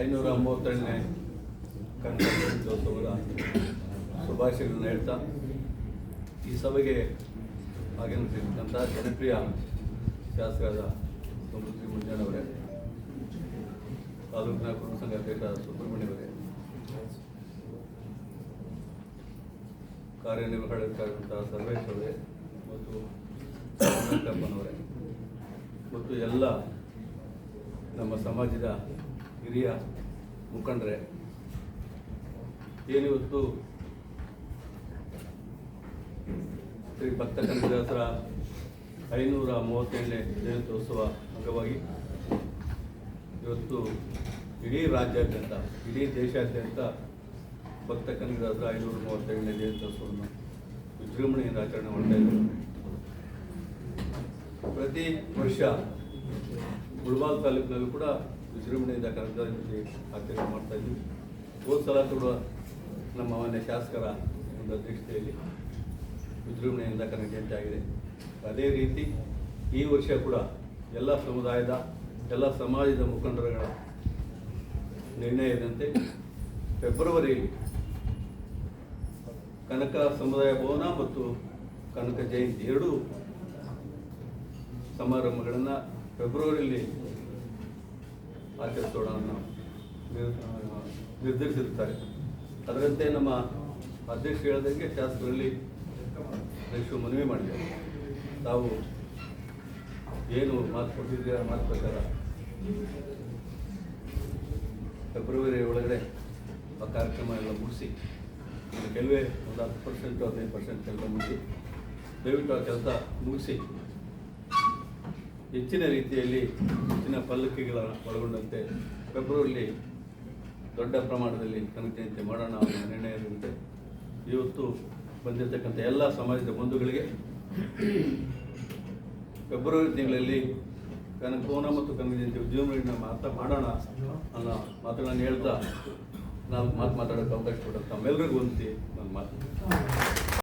ಐನೂರ ಮೂವತ್ತೆರಡನೇ ಕನ್ನಡ ಶುಭಾಶಯಗಳನ್ನು ಹೇಳ್ತಾ, ಈ ಸಭೆಗೆ ಆಗಮಿಸಿರ್ತಕ್ಕಂಥ ಜನಪ್ರಿಯ ಶಾಸಕರಾದ ಸಮೃದ್ಧಿ ಮುಂಜಾನವರೇ ತಾಲೂಕಿನ ಕುಟುಂಬ ಸಂಘ ಅಧ್ಯಕ್ಷ ಸುಬ್ರಹ್ಮಣ್ಯವರೇ ಕಾರ್ಯನಿರ್ವಹಣೆಗಾರಂಥ ಸರ್ವೇಶ್ ಅವರೇ ಮತ್ತು ಅವರೇ ಮತ್ತು ಎಲ್ಲ ನಮ್ಮ ಸಮಾಜದ ಹಿರಿಯ ಮುಖಂಡರೇ, ಏನಿವತ್ತು? ಶ್ರೀ ಭಕ್ತ ಕನಕದಾಸರ ಐನೂರ ಮೂವತ್ತೇಳನೇ ಜಯಂತ್ಯೋತ್ಸವ ಅಂಗವಾಗಿ ಇವತ್ತು ಇಡೀ ರಾಜ್ಯಾದ್ಯಂತ, ಇಡೀ ದೇಶಾದ್ಯಂತ ಭಕ್ತ ಕನಕದಾಸರ ಐನೂರ ಮೂವತ್ತೇಳನೇ ಜಯಂತ್ಯೋತ್ಸವವನ್ನು ವಿಜೃಂಭಣೆಯಿಂದ ಆಚರಣೆ ಮಾಡ್ತಾ ಇದ್ದಾರೆ. ಪ್ರತಿ ವರ್ಷ ಮುಳಬಾಲ್ ತಾಲೂಕಿನಲ್ಲೂ ಕೂಡ ವಿಜೃಂಭಣೆಯಿಂದ ಜಯಂತಿ ಆಚರಣೆ ಮಾಡ್ತಾ ಇದ್ವಿ ಹೋದ ಸಲ ಕೂಡ ನಮ್ಮ ಮನೆ ಶಾಸಕರ ಒಂದು ಅಧ್ಯಕ್ಷತೆಯಲ್ಲಿ ವಿಜೃಂಭಣೆಯಿಂದ ಜಯಂತಿ ಆಗಿದೆ. ಅದೇ ರೀತಿ ಈ ವರ್ಷ ಕೂಡ ಎಲ್ಲ ಸಮುದಾಯದ, ಎಲ್ಲ ಸಮಾಜದ ಮುಖಂಡರುಗಳ ನಿರ್ಣಯದಂತೆ ಫೆಬ್ರವರಿಯಲ್ಲಿ ಕನಕ ಸಮುದಾಯ ಭವನ ಮತ್ತು ಕನಕ ಜಯಂತಿ ಎರಡೂ ಸಮಾರಂಭಗಳನ್ನು ಫೆಬ್ರವರಿಯಲ್ಲಿ ಆಚರಿಸೋಣ ಅನ್ನೋ ನಿರ್- ನಿರ್ಧರಿಸಿರುತ್ತಾರೆ. ಅದರಂತೆ ನಮ್ಮ ಅಧ್ಯಕ್ಷ ಹೇಳಿದಂಗೆ ಶಾಸಕರಲ್ಲಿ ಅಧ್ಯಕ್ಷರು ಮನವಿ ಮಾಡಿದ್ದಾರೆ. ತಾವು ಏನು ಮಾತು ಕೊಟ್ಟಿದ್ದೀರ ಮಾತು ಪ್ರಕಾರ? ಫೆಬ್ರವರಿ ಒಳಗಡೆ ಆ ಕಾರ್ಯಕ್ರಮ ಎಲ್ಲ ಮುಗಿಸಿ ಕೆಲವೇ ಒಂದು ಹತ್ತು ಪರ್ಸೆಂಟು ಹದಿನೈದು ಪರ್ಸೆಂಟ್ ಕೆಲಸ ಮುಗಿಸಿ, ದಯವಿಟ್ಟು ಆ ಕೆಲಸ ಮುಗಿಸಿ ಹೆಚ್ಚಿನ ರೀತಿಯಲ್ಲಿ ಹೆಚ್ಚಿನ ಪಲ್ಲಕ್ಕಿಗಳ ಒಳಗೊಂಡಂತೆ ಫೆಬ್ರವರಿಲಿ ದೊಡ್ಡ ಪ್ರಮಾಣದಲ್ಲಿ ಕನಕ ಜಯಂತಿ ಮಾಡೋಣ ಅನ್ನೋ ನಿರ್ಣಯದಂತೆ ಇವತ್ತು ಬಂದಿರತಕ್ಕಂಥ ಎಲ್ಲ ಸಮಾಜದ ಬಂಧುಗಳಿಗೆ ಫೆಬ್ರವರಿ ತಿಂಗಳಲ್ಲಿ ಕನಕೋನ ಮತ್ತು ಕನಕ ಜಯಂತಿ ಉದ್ಯಮಗಳನ್ನ ಮಾತಾ ಮಾಡೋಣ ಅನ್ನೋ ಮಾತುಗಳನ್ನು ಹೇಳ್ತಾ ನಾಲ್ಕು ಮಾತು ಮಾತಾಡೋಕ್ಕೆ ಅವಕಾಶ ಕೊಡೋದು ತಮ್ಮೆಲ್ಲರಿಗೂ ಹೊಂದಿ ನನ್ನ ಮಾತು.